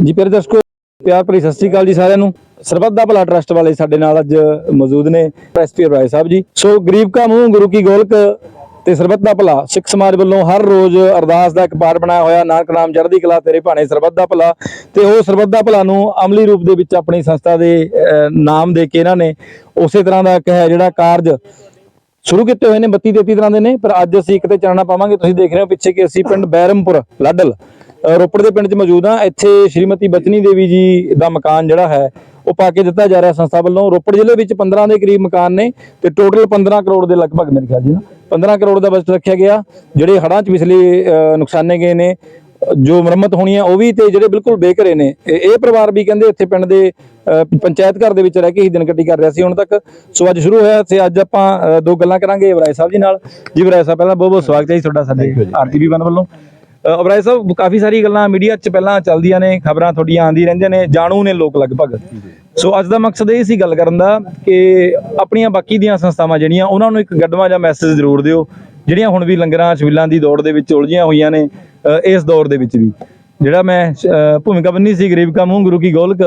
ਜੀ ਪਿਆਰੇ ਦਰਸ਼ਕੋ, ਪਿਆਰ ਭਰੀ ਸਤਿ ਸ੍ਰੀ ਅਕਾਲ ਜੀ ਸਾਰਿਆਂ ਨੂੰ। ਸਰਬੱਤ ਦਾ ਭਲਾ ਟਰਸਟ ਵਾਲੇ ਸਾਡੇ ਨਾਲ ਅੱਜ ਮੌਜੂਦ ਨੇ ਐਸਪੀ ਰਾਏ ਸਾਹਿਬ ਜੀ। ਸੋ ਗਰੀਬ ਕਾ ਮੂੰਹ, ਗੁਰੂ ਕੀ ਗੋਲਕ ਤੇ ਸਰਬੱਤ ਦਾ ਭਲਾ, ਸਿੱਖ ਸਮਾਜ ਵੱਲੋਂ ਹਰ ਰੋਜ਼ ਅਰਦਾਸ ਦਾ ਇੱਕ ਪਾਠ ਬਣਾਇਆ ਹੋਇਆ, ਨਾਨਕ ਨਾਮ ਚੜ੍ਹਦੀ ਕਲਾ ਤੇਰੇ ਭਾਣੇ, ਸਰਬੱਤ ਦਾ ਭਲਾ। ਤੇ ਉਹ ਸਰਬੱਤ ਦਾ ਭਲਾ ਨੂੰ ਅਮਲੀ ਰੂਪ ਦੇ ਵਿੱਚ ਆਪਣੀ ਸੰਸਥਾ ਦੇ ਨਾਮ ਦੇ ਕੇ ਇਹਨਾਂ ਨੇ ਉਸੇ ਤਰ੍ਹਾਂ ਦਾ ਇੱਕ ਹੈ ਜਿਹੜਾ ਕਾਰਜ ਸ਼ੁਰੂ ਕੀਤੇ ਹੋਏ ਨੇ 32 33 ਤਰ੍ਹਾਂ ਦੇ ਨੇ। ਪਰ ਅੱਜ ਅਸੀਂ ਇੱਕ ਤੇ ਚਾਨਣਾ ਪਾਵਾਂਗੇ। ਤੁਸੀਂ ਦੇਖ ਰਹੇ ਹੋ ਪਿੱਛੇ ਕਿ ਅਸੀਂ ਪਿੰਡ ਬੈਰਮਪੁਰ, ਲਾਡਲ ਰੋਪੜ ਦੇ ਪਿੰਡ 'ਚ ਮੌਜੂਦ ਹਾਂ। ਇੱਥੇ ਸ਼੍ਰੀਮਤੀ ਬਚਨੀ ਦੇਵੀ ਜੀ ਦਾ ਮਕਾਨ ਜਿਹੜਾ ਹੈ ਉਹ ਪਾ ਕੇ ਦਿੱਤਾ ਜਾ ਰਿਹਾ ਸੰਸਥਾ ਵੱਲੋਂ। ਰੋਪੜ ਜ਼ਿਲ੍ਹੇ ਵਿੱਚ 15 ਦੇ ਕਰੀਬ ਮਕਾਨ ਨੇ ਤੇ ਟੋਟਲ 15 ਕਰੋੜ ਦੇ ਲਗਭਗ ਮੇਰੇ ਖਿਆਲ ਜੀ ਨਾ। 15 ਕਰੋੜ ਦਾ ਬਜਟ ਰੱਖਿਆ ਗਿਆ। ਜਿਹੜੇ ਹੜ੍ਹਾਂ 'ਚ ਪਿਛਲੇ ਨੁਕਸਾਨੇ ਗਏ ਨੇ ਜੋ ਮੁਰੰਮਤ ਹੋਣੀ ਹੈ ਉਹ ਵੀ ਤੇ ਜਿਹੜੇ ਬਿਲਕੁਲ ਬੇਘਰੇ ਨੇ ਇਹ ਪਰਿਵਾਰ ਵੀ ਕਹਿੰਦੇ ਇੱਥੇ ਪਿੰਡ ਦੇ ਪੰਚਾਇਤ ਘਰ ਦੇ ਵਿੱਚ ਰਹਿ ਕੇ ਹੀ ਦਿਨ ਕੱਟੀ ਕਰ ਰਿਹਾ ਸੀ ਹੁਣ ਤੱਕ। ਸੋ ਅੱਜ ਸ਼ੁਰੂ ਹੋਇਆ ਤੇ ਅੱਜ ਆਪਾਂ ਦੋ ਗੱਲਾਂ ਕਰਾਂਗੇ। ਵਰਾਏ ਸਾਹਿਬ ਜੀ ਨਾਲ। ਜੀ ਵਰਾਏ ਸਾਹਿਬ ਪਹਿਲਾਂ ਬਹੁਤ ਬਹੁਤ ਸਵਾਗਤ ਹੈ ਜੀ ਤੁਹਾਡਾ ਸਾਡੇ ਆਰਟੀਵੀ ਵਨ ਵੱਲੋਂ। ਅ, ਸਾਹਿਬ ਕਾਫੀ ਸਾਰੀ ਗੱਲਾਂ ਮੀਡੀਆ 'ਚ ਪਹਿਲਾਂ ਚੱਲਦੀਆਂ ਨੇ ਖਬਰਾਂ ਤੁਹਾਡੀਆਂ ਆਉਂਦੀਆਂ ਰਹਿੰਦੀਆਂ ਨੇ ਜਾਣੂ ਨੇ ਲੋਕ ਲਗਭਗ। ਸੋ ਅੱਜ ਦਾ ਮਕਸਦ ਇਹ ਸੀ ਗੱਲ ਕਰਨ ਦਾ ਕਿ ਆਪਣੀਆਂ ਬਾਕੀ ਦੀਆਂ ਸੰਸਥਾਵਾਂ ਜਿਹੜੀਆਂ ਉਹਨਾਂ ਨੂੰ ਇੱਕ ਗੱਡਵਾ ਜਾਂ ਮੈਸੇਜ ਜ਼ਰੂਰ ਦਿਓ ਜਿਹੜੀਆਂ ਹੁਣ ਵੀ ਲੰਗਰਾਂ ਛਬੀਲਾਂ ਦੀ ਦੌੜ ਦੇ ਵਿੱਚ ਉਲਝੀਆਂ ਹੋਈਆਂ ਨੇ ਇਸ ਦੌਰ ਦੇ ਵਿੱਚ ਵੀ। ਜਿਹੜਾ ਮੈਂ ਭੂਮਿਕਾ ਬੰਨੀ ਸੀ ਗਰੀਬ ਕਾ ਮੂੰਹ ਗੁਰੂ ਕੀ ਗੋਲਕ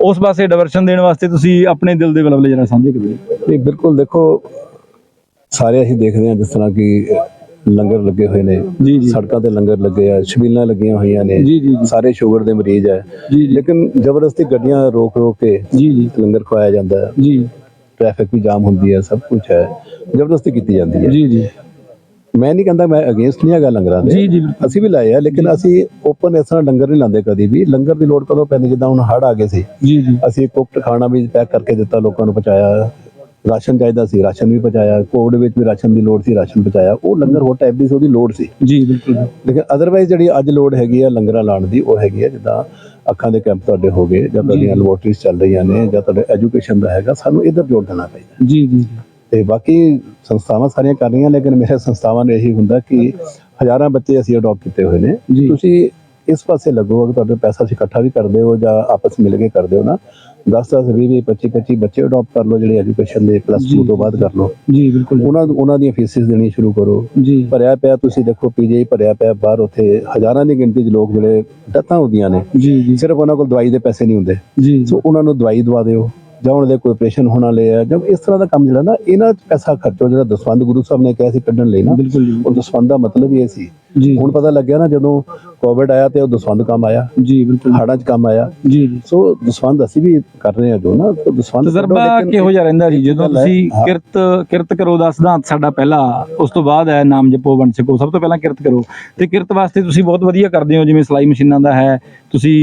ਉਸ ਪਾਸੇ ਡਿਵਰਸ਼ਨ ਦੇਣ ਵਾਸਤੇ ਤੁਸੀਂ ਆਪਣੇ ਦਿਲ ਦੇ ਬਲਬਲੇ ਜਰਾ ਸਾਂਝੇ ਕਰੋ ਇਹ ਬਿਲਕੁਲ ਦੇਖੋ ਸਾਰੇ ਅਸੀਂ ਦੇਖਦੇ ਹਾਂ ਜਿਸ ਤਰ੍ਹਾਂ ਕਿ ਲੰਗਰ ਲੱਗੇ ਹੋਏ ਨੇ। ਸੜਕਾਂ ਤੇ ਲੰਗਰ ਲੱਗੇ ਆ ਛਬੀਲਾਂ ਲੱਗੀਆਂ ਹੋਈਆਂ ਨੇ। ਸਾਰੇ ਸ਼ੂਗਰ ਦੇ ਮਰੀਜ਼ ਜੀ ਲੇਕਿਨ ਜ਼ਬਰਦਸਤੀ ਗੱਡੀਆਂ ਰੋਕ ਰੋਕ ਕੇ ਜੀ ਜੀ। ਲੰਗਰ ਖਵਾਇਆ ਜਾਂਦਾ ਹੈ। ਜੀ। ਟ੍ਰੈਫਿਕ ਵੀ ਜਾਮ ਹੁੰਦੀ ਹੈ ਸਭ ਕੁਝ ਹੈ। ਜ਼ਬਰਦਸਤੀ ਕੀਤੀ ਜਾਂਦੀ ਹੈ। ਜੀ ਜੀ। ਮੈਂ ਨਹੀਂ ਕਹਿੰਦਾ ਮੈਂ ਅਗੇਂਸਟ ਨਹੀਂ ਹੈਗਾ ਲੰਗਰਾਂ ਦੇ। ਜੀ ਜੀ। ਅਸੀਂ ਵੀ ਲਾਏ ਆ ਲੇਕਿਨ ਅਸੀਂ ਓਪਨ ਇਸ ਤਰ੍ਹਾਂ ਲੰਗਰ ਨਹੀਂ ਲਾਉਂਦੇ ਕਦੀ ਵੀ। ਲੰਗਰ ਦੀ ਲੋੜ ਕਦੋਂ ਪੈਂਦੀ? ਜਿੱਦਾਂ ਹੁਣ ਹੜ ਆ ਗਏ ਸੀ। ਜੀ ਜੀ। ਅਸੀਂ ਕੁਕਟ ਖਾਣਾ ਵੀ ਪੈਕ ਕਰਕੇ ਦਿੱਤਾ ਲੋਕਾਂ ਨੂੰ ਪਹੁੰਚਾਇਆ। ਰਾਸ਼ਨ ਚਾਹੀਦਾ ਸੀ ਰਾਸ਼ਨ ਵੀ ਪਹੁੰਚਾਇਆ ਕੋਵਿਡ ਵਿੱਚ ਵੀ ਰਾਸ਼ਨ ਦੀ ਲੋੜ ਸੀ ਰਾਸ਼ਨ ਪਹੁੰਚਾਇਆ। ਉਹ ਲੰਗਰ ਹੋਰ ਟਾਈਪ ਦੀ ਸੀ ਉਹਦੀ ਲੋੜ ਸੀ। ਜੀ ਬਿਲਕੁਲ ਲੇਕਿਨ ਅਦਰਵਾਈਜ਼ ਜਿਹੜੀ ਅੱਜ ਲੋੜ ਹੈਗੀ ਆ ਲੰਗਰਾਂ ਲਾਉਣ ਦੀ ਉਹ ਹੈਗੀ ਆ ਜਿੱਦਾਂ ਅੱਖਾਂ ਦੇ ਕੈਂਪ ਤੁਹਾਡੇ ਹੋ ਗਏ ਜਾਂ ਤੁਹਾਡੀਆਂ ਲੈਬੋਰਟਰੀਜ਼ ਚੱਲ ਰਹੀਆਂ ਨੇ ਜਾਂ ਤੁਹਾਡੇ ਐਜੂਕੇਸ਼ਨ ਦਾ ਹੈਗਾ ਸਾਨੂੰ ਇਧਰ ਜੋੜ ਦੇਣਾ ਪੈਂਦਾ ਜੀ ਜੀ ਤੇ ਬਾਕੀ ਸੰਸਥਾਵਾਂ ਸਾਰੀਆਂ ਕਰ ਰਹੀਆਂ ਲੇਕਿਨ ਮੇਰੇ ਸੰਸਥਾਵਾਂ ਨੇ ਇਹੀ ਹੁੰਦਾ ਕਿ ਹਜ਼ਾਰਾਂ ਬੱਚੇ ਅਸੀਂ ਅਡਾਪਟ ਕੀਤੇ ਹੋਏ ਨੇ। ਤੁਸੀਂ ਇਸ ਪਾਸੇ ਲੱਗੋ ਅਗਰ ਤੁਹਾਡੇ ਪੈਸਾ ਤੁਸੀਂ ਇਕੱਠਾ ਵੀ ਕਰਦੇ ਹੋ ਜਾਂ ਆਪਸ ਮਿਲ ਕੇ ਕਰਦੇ ਹੋ ਨਾ 10 10 20 20 25 25 ਬੱਚੇ ਅਡਾਪਟ ਕਰ ਲਓ ਜਿਹੜੇ ਐਜੂਕੇਸ਼ਨ ਦੇ ਪਲੱਸ 2 ਤੋਂ ਬਾਅਦ ਕਰ ਲਓ। ਜੀ ਬਿਲਕੁਲ ਉਹਨਾਂ ਉਹਨਾਂ ਦੀਆਂ ਫੀਸਿਸ ਦੇਣੀ ਸ਼ੁਰੂ ਕਰੋ। ਜੀ। ਭਰਿਆ ਪਿਆ ਤੁਸੀਂ ਦੇਖੋ ਪੀਜੀ ਭਰਿਆ ਪਿਆ ਬਾਹਰ ਉੱਥੇ ਹਜ਼ਾਰਾਂ ਦੀ ਗਿਣਤੀ 'ਚ ਲੋਕ ਜਿਹੜੇ ਡੈਥਾਂ ਹੁੰਦੀਆਂ ਨੇ। ਜੀ ਜੀ। ਸਿਰਫ ਉਹਨਾਂ ਕੋਲ ਦਵਾਈ ਦੇ ਪੈਸੇ ਨਹੀਂ ਹੁੰਦੇ। ਜੀ ਸੋ ਉਹਨਾਂ ਨੂੰ ਦਵਾਈ ਦਵਾ ਦਿਓ ਜਾਂ ਉਹਨਾਂ ਦੇ ਕੋਈ ਆਪਰੇਸ਼ਨ ਹੋਣ ਵਾਲੇ ਆ ਜਦ ਇਸ ਤਰ੍ਹਾਂ ਦਾ ਕੰਮ ਜਿਹੜਾ ਨਾ ਇਹਨਾਂ 'ਚ ਪੈਸਾ ਖਰਚੋ ਜਿਹੜਾ ਦਸਵੰਦ ਗੁਰੂ ਸਾਹਿਬ ਨੇ ਕਿਹਾ ਸੀ ਕੱਢਣ ਲਈ ਨਾ ਬਿਲਕੁਲ ਉਹ ਦਸਵੰਦ ਦਾ ਮਤਲਬ ਇਹ ਸੀ ਜੀ। ਹੁਣ ਪਤਾ ਲੱਗਿਆ ਨਾ ਜਦੋਂ ਕੋਵਿਡ ਆਇਆ ਤੇ ਉਹ ਦਸਵੰਦ ਕੰਮ ਆਇਆ। ਜੀ ਬਿਲਕੁਲ। ਹਾੜਾਂ 'ਚ ਕੰਮ ਆਇਆ। ਜੀ ਜੀ। ਸੋ ਦਸਵੰਦ ਅਸੀਂ ਵੀ ਕਰ ਰਹੇ ਹਾਂ ਜੋ ਨਾ ਤਾਂ ਦਸਵੰਦ ਤਜਰਬਾ ਕਿਹੋ ਜਿਹਾ ਰਹਿੰਦਾ ਜੀ? ਜਦੋਂ ਤੁਸੀਂ। ਕਿਰਤ ਕਿਰਤ ਕਰੋ ਦਾ ਸਿਧਾਂਤ ਸਾਡਾ ਪਹਿਲਾ ਉਸ ਤੋਂ ਬਾਅਦ ਹੈ ਨਾਮ ਜਪੋ ਵੰਡ ਛਕੋ ਸਭ ਤੋਂ ਪਹਿਲਾਂ ਕਿਰਤ ਕਰੋ। ਤੇ ਕਿਰਤ ਵਾਸਤੇ ਤੁਸੀਂ ਬਹੁਤ ਵਧੀਆ ਕਰਦੇ ਹੋ ਜਿਵੇਂ ਸਿਲਾਈ ਮਸ਼ੀਨਾਂ ਦਾ ਹੈ ਤੁਸੀਂ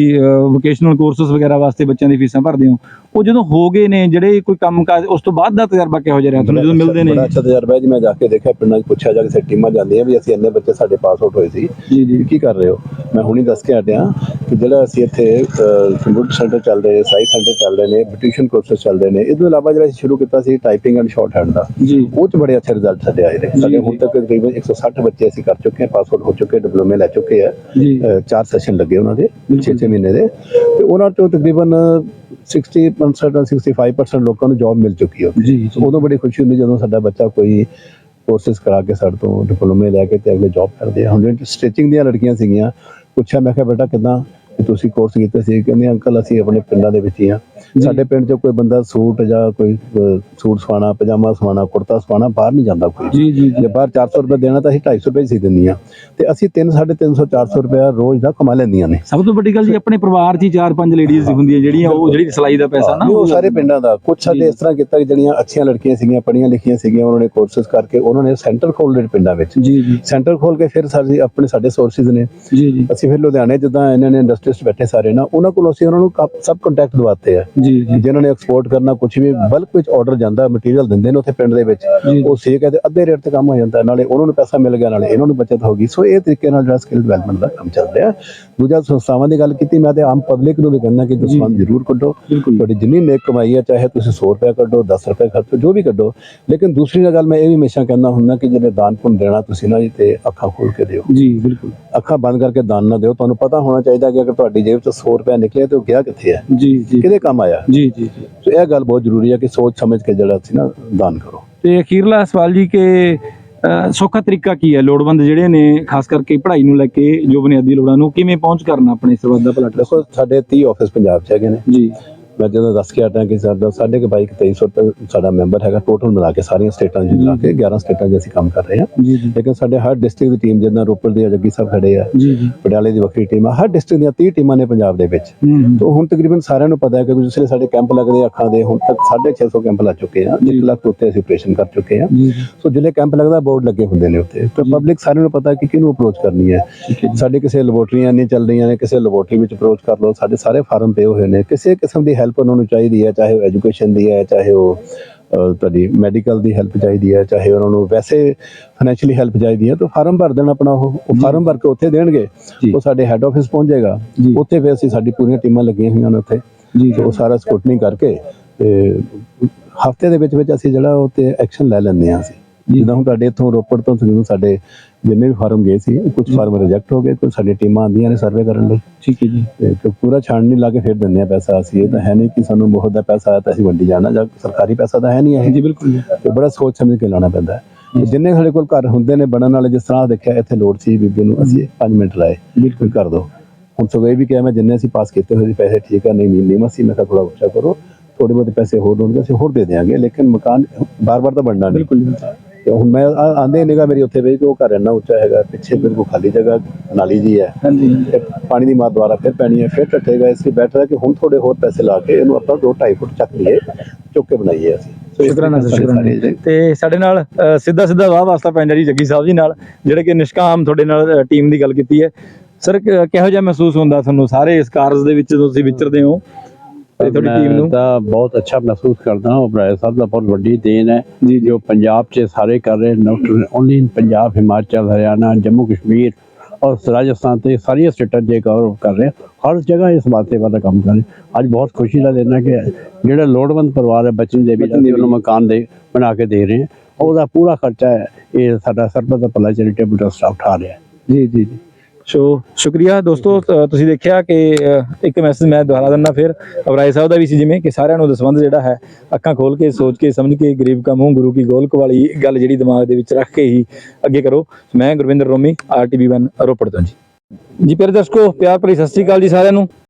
ਵੋਕੇਸ਼ਨਲ ਕੋਰਸਸ ਵਗੈਰਾ ਵਾਸਤੇ ਬੱਚਿਆਂ ਦੀ ਫੀਸਾਂ ਭਰਦੇ ਹੋ। ਉਹ ਜਦੋਂ ਹੋ ਗਏ ਨੇ ਜਿਹੜੇ ਕੋਈ ਕੰਮ ਕਾਜ ਉਸ ਤੋਂ ਬਾਅਦ ਦਾ ਤਜਰਬਾ ਕਿਹੋ ਜਿਹਾ ਰਿਹਾ? ਤੁਹਾਨੂੰ ਜਦੋਂ ਮਿਲਦੇ ਨੇ? ਬੜਾ ਅੱਛਾ ਤਜਰਬਾ ਜੀ ਮੈਂ ਜਾ ਕੇ ਦੇਖਿਆ ਪਿੰਡਾਂ 'ਚ ਪੁੱਛਿਆ ਜਾ ਕੇ ਸੇ ਟੀਮਾਂ ਜਾਂਦੀਆਂ ਵੀ ਅਸੀਂ ਇੰਨੇ ਬੱਚੇ ਸਾਡੇ ਪਾਸ ਆਊਟ ਹੋਏ ਸੀ ਜੀ ਕੀ ਕਰ ਰਹੇ ਹੋ? ਮੈਂ ਹੁਣੀ ਦੱਸ ਕੇ ਹਟਿਆ ਕਿ ਜਿਹੜਾ ਅਸੀਂ ਇੱਥੇ ਕੰਪਿਊਟਰ ਸੈਂਟਰ ਚੱਲ ਰਹੇ ਸਾਈ ਸੈਂਟਰ ਚੱਲ ਰਹੇ ਨੇ ਬਿਊਟੀਸ਼ੀਅਨ ਕੋਰਸਸ ਚੱਲ ਰਹੇ ਨੇ ਇਸ ਤੋਂ ਇਲਾਵਾ ਜਿਹੜਾ ਅਸੀਂ ਸ਼ੁਰੂ ਕੀਤਾ ਸੀ ਟਾਈਪਿੰਗ ਐਂਡ ਸ਼ਾਰਟ ਹੈਂਡ ਦਾ ਜੀ। ਉਹ ਚ ਬੜੇ ਅੱਛੇ ਰਿਜ਼ਲਟ ਸਾਡੇ ਆਏ ਨੇ। ਸਾਡੇ ਹੁਣ ਤੱਕ ਤਕਰੀਬਨ 160 ਬੱਚੇ ਅਸੀਂ ਕਰ ਚੁੱਕੇ ਹਾਂ ਪਾਸ ਆਊਟ ਹੋ ਚੁੱਕੇ ਡਿਪਲੋਮੇ ਲੈ ਚੁੱਕੇ ਆ। ਚਾਰ ਸੈਸ਼ਨ ਲੱਗੇ ਉਹਨਾਂ ਦੇ 6-6 ਮਹੀਨੇ ਦੇ। ਤੇ ਉਹਨਾਂ ਚੋਂ ਤਕਰੀਬਨ 60% 65% ਲੋਕਾਂ ਨੂੰ ਜੌਬ ਮਿਲ ਚੁੱਕੀ ਹੈ ਜੀ। ਉਦੋਂ ਬੜੀ ਖੁਸ਼ੀ ਹੁੰਦੀ ਜਦੋਂ ਸਾਡਾ ਬੱਚਾ ਕੋਈ ਕੋਰਸਸ ਕਰਾ ਕੇ ਸਾਡੇ ਤੋਂ ਡਿਪਲੋਮੇ ਲੈ ਕੇ ਤੇ ਅਗਲੇ ਜੌਬ ਕਰਦੇ ਆ। ਹੁਣ ਜਿਹੜੀ ਸਟਿਚਿੰਗ ਦੀਆਂ ਲੜਕੀਆਂ ਸੀਗੀਆਂ, ਪੁੱਛਿਆ, ਮੈਂ ਕਿਹਾ, ਬੇਟਾ, ਕਿਦਾਂ ਤੁਸੀਂ ਕੋਰਸ ਕੀਤੇ ਸੀ ਕਹਿੰਦੇ ਅੰਕਲ ਅਸੀਂ ਆਪਣੇ ਪਿੰਡਾਂ ਦੇ ਵਿੱਚ ਹੀ ਆ ਸਾਡੇ ਪਿੰਡ 'ਚ ਕੋਈ ਬੰਦਾ ਸੂਟ ਜਾਂ ਕੋਈ ਸੂਟ ਸਵਾਣਾ ਪਜਾਮਾ ਸਵਾਣਾ ਕੁੜਤਾ ਸਵਾਣਾ ਬਾਹਰ ਨਹੀਂ ਜਾਂਦਾ ਕੋਈ। ਜੀ ਜੀ ਜੇ। ਬਾਹਰ 400 ਰੁਪਏ ਦੇਣਾ ਤਾਂ ਅਸੀਂ 250 ਰੁਪਏ ਸੀ ਦਿੰਦੀਆਂ ਤੇ ਅਸੀਂ 3 350 400 ਰੁਪਏ ਰੋਜ਼ ਦਾ ਕਮਾ ਲੈਂਦੀਆਂ ਨੇ। ਸਭ ਤੋਂ ਵੱਡੀ ਗੱਲ ਜੀ ਆਪਣੇ ਪਰਿਵਾਰ 'ਚ ਹੀ ਚਾਰ ਪੰਜ ਲੇਡੀਜ਼ ਹੁੰਦੀਆਂ ਜਿਹੜੀਆਂ ਉਹ ਜਿਹੜੀ ਸਿਲਾਈ ਦਾ ਪੈਸਾ ਨਾ ਉਹ ਸਾਰੇ ਪਿੰਡਾਂ ਦਾ। ਕੁਝ ਸਾਡੇ ਇਸ ਤਰ੍ਹਾਂ ਕੀਤਾ ਕਿ ਜਿਹੜੀਆਂ ਅੱਛੀਆਂ ਲੜਕੀਆਂ ਸੀਗੀਆਂ ਪੜ੍ਹੀਆਂ ਲਿਖੀਆਂ ਸੀਗੀਆਂ ਉਹਨਾਂ ਨੇ ਕੋਰਸਸ ਕਰਕੇ ਉਹਨਾਂ ਨੇ ਸੈਂਟਰ ਖੋਲ੍ਹ ਲਏ ਪਿੰਡਾਂ ਵਿੱਚ। ਜੀ ਜੀ। ਸੈਂਟਰ ਖੋਲ ਕੇ ਫਿਰ ਸਾਡੇ ਆਪਣੇ ਸਾਡੇ ਸੋਰਸਿਸ ਨੇ। ਜੀ ਜੀ। ਅਸੀਂ ਫਿਰ ਲੁਧਿਆਣੇ ਜਿੱਦਾਂ ਇਹਨਾਂ ਨੇ ਇੰਡਸਟਰੀਸਟ ਬੈਠੇ ਸਾਰੇ ਨਾ ਉਹਨਾਂ ਕੋਲ ਅਸੀਂ ਉਹਨਾਂ ਨੂੰ ਸਭ ਕੰਟੈਕਟ ਦਵਾਤੇ ਆ। ਜੀ ਜੀ। ਜਿਨ੍ਹਾਂ ਨੇ ਐਕਸਪੋਰਟ ਕਰਨਾ ਕੁਝ ਵੀ ਬਲਕ ਵਿੱਚ ਆਰਡਰ ਜਾਂਦਾ ਮਟੀਰੀਅਲ ਦਿੰਦੇ ਨੇ ਉੱਥੇ ਪਿੰਡ ਦੇ ਵਿੱਚ। ਉਹ ਸੇਕ ਹੈ ਤੇ ਅੱਧੇ ਰੇਟ ਤੇ ਕੰਮ ਹੋ ਜਾਂਦਾ ਨਾਲੇ ਉਹਨਾਂ ਨੂੰ ਪੈਸਾ ਮਿਲ ਗਿਆ ਨਾਲੇ ਇਹਨਾਂ ਨੂੰ ਬਚਤ ਹੋ ਗਈ। ਸੋ ਇਹ ਤਰੀਕੇ ਨਾਲ ਜਿਹੜਾ ਸਕਿੱਲ ਡਿਵੈਲਪਮੈਂਟ ਦਾ ਕੰਮ ਚੱਲ ਰਿਹਾ। ਦੂਜਾ ਸੰਸਥਾਵਾਂ ਦੀ ਗੱਲ ਕੀਤੀ ਮੈਂ ਤੇ ਆਮ ਪਬਲਿਕ ਨੂੰ ਵੀ ਕਹਿੰਦਾ ਕਿ ਦਸਵੰਦ ਜ਼ਰੂਰ ਕੱਢੋ। ਤੁਹਾਡੀ ਜਿੰਨੀ ਨੇਕ ਕਮਾਈ ਹੈ ਚਾਹੇ ਤੁਸੀਂ 100 ਰੁਪਏ ਕੱਢੋ 10 ਰੁਪਏ ਖਰਚੋ ਜੋ ਵੀ ਕੱਢੋ। ਲੇਕਿਨ ਦੂਸਰੀ ਗੱਲ ਮੈਂ ਇਹ ਵੀ ਹਮੇਸ਼ਾ ਕਹਿੰਦਾ ਹੁੰਦਾ ਕਿ ਜਿਹੜੇ ਦਾਨ ਪੁੰਨ ਦੇਣਾ ਤੁਸੀਂ ਨਾ ਜੀ ਤੇ ਅੱਖਾਂ ਖੋਲ ਕੇ ਦਿਓ। ਜੀ ਬਿਲਕੁਲ। ਅੱਖਾਂ ਬੰਦ ਕਰਕੇ ਦਾਨ ਨਾ ਦਿਓ। ਤੁਹਾਨੂੰ ਪਤਾ ਹੋਣਾ ਚਾਹੀਦਾ ਕਿ ਅਗਰ ਤੁਹਾਡੀ ਜੇਬ 'ਚ 100 ਰੁਪਏ ਨਿਕਲੇ ਤੇ ਉਹ ਗਿਆ ਕਿੱਥੇ ਹੈ ਜੀ ਜੀ। ਕਿਹਦੇ ਕੰਮ ਆਇਆ? ਜੀ ਜੀ ਸੋ ਇਹ ਗੱਲ ਬਹੁਤ ਜ਼ਰੂਰੀ ਹੈ ਕਿ ਸੋਚ ਸਮਝ ਕੇ ਜਿਹੜਾ ਸੀ ਨਾ ਦਾਨ ਕਰੋ। ਤੇ ਅਖੀਰਲਾ ਸਵਾਲ ਜੀ ਕਿ ਸੌਖਾ ਤਰੀਕਾ ਕੀ ਹੈ? ਲੋੜਵੰਦ ਜਿਹੜੇ ਨੇ ਖਾਸ ਕਰਕੇ ਪੜ੍ਹਾਈ ਨੂੰ ਲੈ ਕੇ ਜੋ ਬੁਨਿਆਦੀ ਲੋੜਾਂ ਨੂੰ ਕਿਵੇਂ ਪਹੁੰਚ ਕਰਨਾ ਆਪਣੇ ਸਰਬੱਤ ਦਾ ਭਲਾ ਦੇਖੋ ਸਾਡੇ 30 ਆਫਿਸ ਪੰਜਾਬ 'ਚ ਹੈਗੇ ਨੇ। ਜੀ। ਮੈਂ ਜਦੋਂ ਦੱਸ ਕੇ ਹਟਾਂ ਕਿ ਸਾਡਾ ਸਾਢੇ ਕੁ ਬਾਈ ਕੁ 2300 ਤੱਕ ਸਾਡਾ ਮੈਂਬਰ ਹੈਗਾ ਟੋਟਲ ਮਿਲਾ ਕੇ ਸਾਰੀਆਂ ਸਟੇਟਾਂ 'ਚ ਮਿਲਾ ਕੇ 11 ਸਟੇਟਾਂ 'ਚ ਅਸੀਂ ਕੰਮ ਕਰ ਰਹੇ ਹਾਂ। ਜੀ ਜੀ। ਲੇਕਿਨ ਸਾਡੇ ਹਰ ਡਿਸਟ੍ਰਿਕਟ ਦੀ ਟੀਮ ਜਿੱਦਾਂ ਰੋਪੜ ਦੇ ਜੱਗੀ ਸਾਹਿਬ ਖੜੇ ਆ ਜੀ ਜੀ। ਪਟਿਆਲੇ ਦੀ ਵੱਖਰੀ ਟੀਮ ਆ ਹਰ ਡਿਸਟ੍ਰਿਕਟ ਦੀਆਂ 30 ਟੀਮਾਂ ਨੇ ਪੰਜਾਬ ਦੇ ਵਿੱਚ। ਤੋਂ ਹੁਣ ਤਕਰੀਬਨ ਸਾਰਿਆਂ ਨੂੰ ਪਤਾ ਹੈ ਕਿ ਜਿਸਲੇ ਸਾਡੇ ਕੈਂਪ ਲੱਗਦੇ ਅੱਖਾਂ ਦੇ ਹੁਣ ਤੱਕ 650 ਕੈਂਪ ਲੱਗ ਚੁੱਕੇ ਆ 1 ਲੱਖ ਤੋਂ ਉੱਤੇ ਅਸੀਂ ਆਪਰੇਸ਼ਨ ਕਰ ਚੁੱਕੇ ਆ। ਜੀ ਸੋ ਜਿਹੜੇ ਕੈਂਪ ਲੱਗਦਾ ਬੋਰਡ ਲੱਗੇ ਹੁੰਦੇ ਨੇ ਉੱਤੇ। ਤਾਂ ਪਬਲਿਕ ਸਾਰਿਆਂ ਨੂੰ ਪਤਾ ਕਿ ਕਿਹਨੂੰ ਅਪਰੋਚ ਕਰਨੀ ਹੈ। ਸਾਡੇ ਕਿਸੇ ਲੈਬੋਰਟਰੀਆਂ ਨਹੀਂ ਚੱਲ ਰਹੀਆਂ ਨੇ ਕਿਸੇ ਲੈਬੋਰਟਰੀ ਵਿੱਚ ਅਪਰੋਚ ਕਰ ਲਓ। ਸਾਡੇ ਸਾਰੇ ਫਾਰਮ ਪਏ ਹੋਏ ਨੇ ਕਿਸੇ ਕਿਸਮ ਦੀ ਹੈਲਪ ਉਹਨਾਂ ਨੂੰ ਚਾਹੀਦੀ ਹੈ ਚਾਹੇ ਉਹ ਐਜੂਕੇਸ਼ਨ ਦੀ ਹੈ ਚਾਹੇ ਉਹ ਤੁਹਾਡੀ ਮੈਡੀਕਲ ਦੀ ਹੈਲਪ ਚਾਹੀਦੀ ਹੈ ਚਾਹੇ ਉਹਨਾਂ ਨੂੰ ਵੈਸੇ ਫਾਈਨੈਂਸ਼ੀਅਲੀ ਹੈਲਪ ਚਾਹੀਦੀ ਹੈ ਤਾਂ ਫਾਰਮ ਭਰ ਦੇਣ ਆਪਣਾ ਉਹ ਫਾਰਮ ਭਰ ਕੇ ਉੱਥੇ ਦੇਣਗੇ। ਉਹ ਸਾਡੇ ਹੈੱਡ ਆਫਿਸ ਪਹੁੰਚ ਜਾਏਗਾ। ਉੱਥੇ ਫਿਰ ਅਸੀਂ ਸਾਡੀ ਪੂਰੀਆਂ ਟੀਮਾਂ ਲੱਗੀਆਂ ਹੋਈਆਂ ਨੇ ਉੱਥੇ। ਜੀ। ਉਹ ਸਾਰਾ ਸਕੂਟਨਿੰਗ ਕਰਕੇ ਤੇ ਹਫ਼ਤੇ ਦੇ ਵਿੱਚ ਵਿੱਚ ਅਸੀਂ ਜਿਹੜਾ ਉਹ ਤੇ ਐਕਸ਼ਨ ਲੈ ਲੈਂਦੇ ਹਾਂ ਅਸੀਂ। ਜਿੱਦਾਂ ਹੁਣ ਤੁਹਾਡੇ ਇੱਥੋਂ ਰੋਪੜ ਤੋਂ ਤਕਰੀਬਨ ਸਾਡੇ ਜਿੰਨੇ ਵੀ ਫਾਰਮ ਗਏ ਸੀ ਕੁਝ ਫਾਰਮ ਰਿਜੈਕਟ ਹੋ ਗਏ ਕੁਝ ਸਾਡੀ ਟੀਮਾਂ ਆਉਂਦੀਆਂ ਨੇ ਸਰਵੇ ਕਰਨ ਲਈ। ਠੀਕ ਹੈ ਜੀ। ਤੇ ਪੂਰਾ ਛਾਣਨੀ ਲਾ ਕੇ ਫਿਰ ਦਿੰਦੇ ਆ ਪੈਸਾ ਅਸੀਂ। ਇਹ ਤਾਂ ਹੈ ਨਹੀਂ ਕਿ ਸਾਨੂੰ ਮੁਫਤ ਦਾ ਪੈਸਾ ਆਇਆ ਤਾਂ ਅਸੀਂ ਵੰਡੀ ਜਾਣਾ ਜਾਂ ਸਰਕਾਰੀ ਪੈਸਾ ਤਾਂ ਹੈ ਨਹੀਂ ਇਹ। ਜੀ ਬਿਲਕੁਲ ਤੇ ਬੜਾ ਸੋਚ ਸਮਝ ਕੇ ਲਾਣਾ ਪੈਂਦਾ ਜਿੰਨੇ ਸਾਡੇ ਕੋਲ ਘਰ ਹੁੰਦੇ ਨੇ ਬਣਨ ਵਾਲੇ ਜਿਸ ਤਰ੍ਹਾਂ ਦੇਖਿਆ ਇੱਥੇ ਲੋੜ ਸੀ ਬੀਬੀ ਨੂੰ ਅਸੀਂ 5 ਮਿੰਟ ਲਾਏ। ਬਿਲਕੁਲ। ਕਰ ਦੋ। ਹੁਣ ਸਗੋਂ ਇਹ ਵੀ ਕਿਹਾ ਮੈਂ ਜਿੰਨੇ ਅਸੀਂ ਪਾਸ ਕੀਤੇ ਹੋਏ ਸੀ ਪੈਸੇ ਠੀਕ ਆ ਨਹੀਂ ਨਹੀਂ ਮਸੀ ਮੈਂ ਕਿਹਾ ਥੋੜਾ ਉੱਚਾ ਕਰੋ। ਥੋੜੇ ਬਹੁਤੇ ਪੈਸੇ ਹੋਰ ਹੋਣਗੇ ਅਸੀਂ ਹੋਰ ਦੇ ਦੇਵਾਂਗੇ ਲੇਕਿਨ ਮਕਾਨ ਬਾਰ-ਬਾਰ ਤਾਂ ਬਣਨਾ ਨਹੀਂ। ਬਿਲਕੁਲ। ਤੇ ਹੁਣ ਮੈਂ ਆਂਦੇ ਨਿਗਾ ਮੇਰੀ ਉੱਥੇ ਵੇਖ ਕੇ ਉਹ ਘਰ ਇੰਨਾ ਉੱਚਾ ਹੈਗਾ ਪਿੱਛੇ ਬਿਲਕੁਲ ਖਾਲੀ ਜਗ੍ਹਾ ਨਾਲੀ ਜੀ ਹੈ। ਤੇ ਪਾਣੀ ਦੀ ਮਾਰ ਦੁਆਰਾ ਫਿਰ ਪੈਣੀ ਹੈ ਫਿਰ ਟੱਟੇਗਾ ਇਸ ਲਈ ਬੈਟਰ ਹੈ ਕਿ ਹੁਣ ਥੋੜੇ ਹੋਰ ਪੈਸੇ ਲਾ ਕੇ ਇਹਨੂੰ ਆਪਾਂ 2 2.5 ਫੁੱਟ ਚੱਕ ਲਈਏ ਚੁੱਕ ਕੇ ਬਣਾਈਏ ਅਸੀਂ। ਸ਼ੁਕਰਾਨਾ ਸ਼ੁਕਰਾਨਾ। ਤੇ ਸਾਡੇ ਨਾਲ ਸਿੱਧਾ ਸਿੱਧਾ ਵਾਹ ਵਾਸਤਾ ਪੈਂਦਾ ਜੀ ਜੱਗੀ ਸਾਹਿਬ ਜੀ ਨਾਲ ਜਿਹੜੇ ਕਿ ਨਿਸ਼ਕਾਮ ਤੁਹਾਡੇ ਨਾਲ ਟੀਮ ਦੀ ਗੱਲ ਕੀਤੀ ਹੈ। ਸਰ ਕਿਹੋ ਜਿਹਾ ਮਹਿਸੂਸ ਹੁੰਦਾ ਤੁਹਾਨੂੰ? ਸਾਰੇ ਇਸ ਕਾਰਜ ਦੇ ਵਿੱਚ ਤੁਸੀਂ ਵਿਚਰਦੇ ਹੋ। ਤੇ ਤੁਹਾਡੀ ਟੀਮ ਨੂੰ? ਤਾਂ ਬਹੁਤ ਅੱਛਾ ਮਹਿਸੂਸ ਕਰਦਾ ਹਾਂ। ਉਪਰਾਏ ਸਾਹਿਬ ਦਾ ਬਹੁਤ ਵੱਡੀ ਦੇਣ ਹੈ। ਜੀ ਜੋ। ਪੰਜਾਬ 'ਚ ਸਾਰੇ ਕਰ ਰਹੇ not only in Punjab Himachal Haryana Jammu Kashmir ਔਰ ਰਾਜਸਥਾਨ ਤੇ ਸਾਰੀਆਂ ਸਟੇਟਾਂ ਜੇ ਕਵਰ ਕਰ ਰਹੇ ਹਰ ਜਗ੍ਹਾ ਇਸ ਬਾਤੇ ਵਾਲਾ ਕੰਮ ਕਰ ਰਹੇ ਅੱਜ ਬਹੁਤ ਖੁਸ਼ੀ ਦਾ ਦਿਨ ਹੈ ਕਿ ਜਿਹੜਾ ਲੋੜਵੰਦ ਪਰਿਵਾਰ ਹੈ ਬਚਨ ਦੇ ਵੀ ਉਹਨੂੰ ਮਕਾਨ ਦੇ ਬਣਾ ਕੇ ਦੇ ਰਹੇ ਹਾਂ। ਉਹਦਾ ਪੂਰਾ ਖਰਚਾ ਇਹ ਸਾਡਾ ਸਰਬਤ ਦਾ ਭਲਾ ਚੈਰੀਟੇਬਲ ਟਰਸਟ ਉਠਾ ਰਿਹਾ ਜੀ ਜੀ ਜੀ। ਸੋ ਸ਼ੁਕਰੀਆ ਦੋਸਤੋ ਅ, ਤੁਸੀਂ ਦੇਖਿਆ ਕਿ ਅ, ਇੱਕ ਮੈਸੇਜ ਮੈਂ ਦੁਹਰਾ ਦਿੰਦਾ ਫਿਰ। ਅਬਰਾਏ ਸਾਹਿਬ ਦਾ ਵੀ ਸੀ ਜਿਵੇਂ ਕਿ ਸਾਰਿਆਂ ਨੂੰ ਦਸਵੰਧ ਜਿਹੜਾ ਹੈ ਅੱਖਾਂ ਖੋਲ ਕੇ ਸੋਚ ਕੇ ਸਮਝ ਕੇ ਗਰੀਬ ਕਾ ਮੂੰਹ ਗੁਰੂ ਕੀ ਗੋਲਕ ਵਾਲੀ ਗੱਲ ਜਿਹੜੀ ਦਿਮਾਗ ਦੇ ਵਿੱਚ ਰੱਖ ਕੇ ਹੀ ਅੱਗੇ ਕਰੋ। ਮੈਂ ਗੁਰਵਿੰਦਰ ਰੋਮੀ ਆਰਟੀਵੀ 1 ਰੋਪੜ ਤੋਂ ਜੀ। ਜੀ ਪਿਆਰੇ ਦਰਸ਼ਕੋ ਪਿਆਰ ਭਰੀ ਸਤਿ ਸ੍ਰੀ ਅਕਾਲ ਜੀ ਸਾਰਿਆਂ ਨੂੰ।